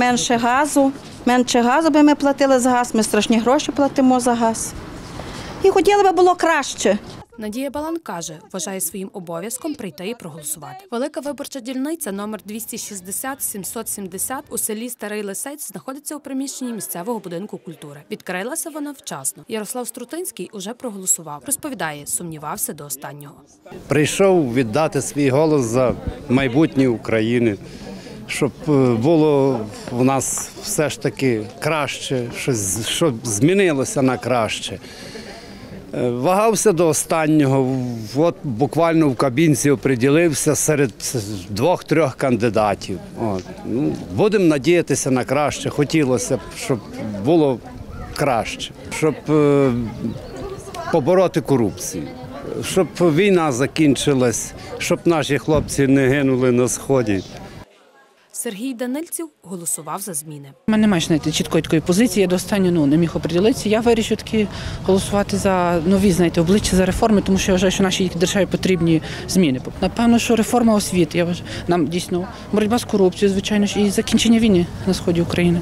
менше газу, менше газу би ми платили за газ, ми страшні гроші платимо за газ. І хотіли би було краще. Надія Балан каже, вважає своїм обов'язком прийти і проголосувати. Велика виборча дільниця номер 260-770 у селі Старий Лисець знаходиться у приміщенні місцевого будинку культури. Відкрилася вона вчасно. Ярослав Струтинський уже проголосував. Розповідає, сумнівався до останнього. прийшов віддати свій голос за майбутнє України, щоб е, було у нас все ж таки краще, щось, щоб змінилося на краще. Е, Вагався до останнього, от буквально в кабінці оприділився серед двох-трьох кандидатів. От. Ну, будемо надіятися на краще. Хотілося б, щоб було краще, щоб е, побороти корупцію, щоб війна закінчилась, щоб наші хлопці не гинули на сході. Сергій Данильців голосував за зміни. У мене немає знаєте, чіткої такої позиції, я до останнього ну, не міг оприділитися. Я вирішив таки голосувати за нові знаєте, обличчя за реформи, тому що я вважаю, що нашій державі потрібні зміни. Напевно, що реформа освіти. Я вважаю, нам дійсно боротьба з корупцією, звичайно ж, і закінчення війни на сході України.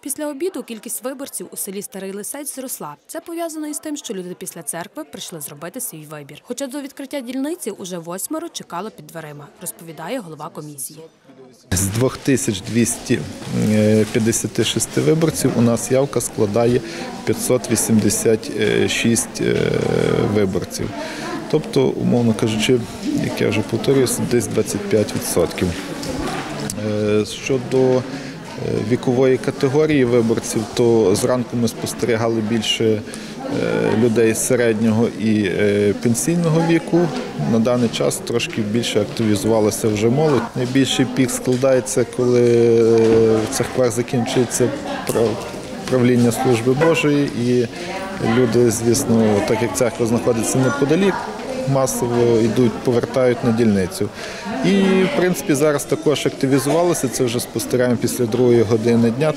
Після обіду кількість виборців у селі Старий Лисець зросла. Це пов'язано із тим, що люди після церкви прийшли зробити свій вибір. Хоча до відкриття дільниці уже восьмеро чекало під дверима, розповідає голова комісії. З 2256 виборців у нас явка складає 586 е, виборців. Тобто, умовно кажучи, як я вже повторююся, десь 25%. Е, Щодо вікової категорії виборців, то зранку ми спостерігали більше е, людей середнього і е, пенсійного віку. На даний час трошки більше активізувалася вже молодь. Найбільший пік складається, коли е, в церквах закінчується правління служби Божої, і люди, звісно, так як церква знаходиться неподалік, масово йдуть, повертають на дільницю. І, в принципі, зараз також активізувалося. Це вже спостерігаємо після другої години дня.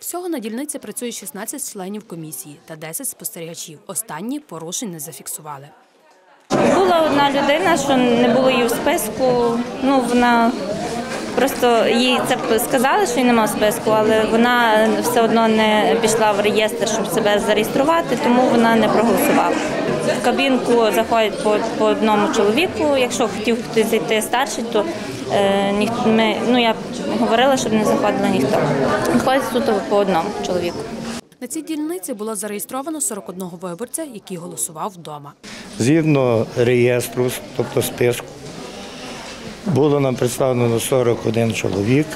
Всього на дільниці працює 16 членів комісії та 10 спостерігачів. Останні порушень не зафіксували. Була одна людина, що не було її в списку. Ну вона просто їй це сказали, що її немає списку, але вона все одно не пішла в реєстр, щоб себе зареєструвати, тому вона не проголосувала. В кабінку заходять по, по одному чоловіку. Якщо хотів хтось зайти старший, то е, ніхто ми, ну я говорила, щоб не заходила ніхто. Ходить суто по одному чоловіку. На цій дільниці було зареєстровано 41 виборця, який голосував вдома. Згідно реєстру, тобто списку, було нам представлено 41 чоловік,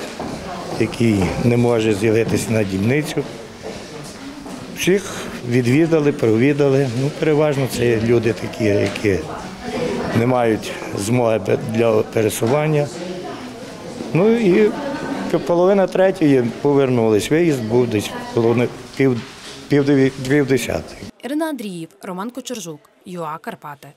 який не може з'явитися на дільницю. Всіх відвідали, провідали. Ну, переважно це люди такі, які не мають змоги для пересування. Ну і половина третьої повернулись. Виїзд був десь пів, пів, пів десятої. Ірина Андріїв, Роман Кочержук, ЮА Карпати.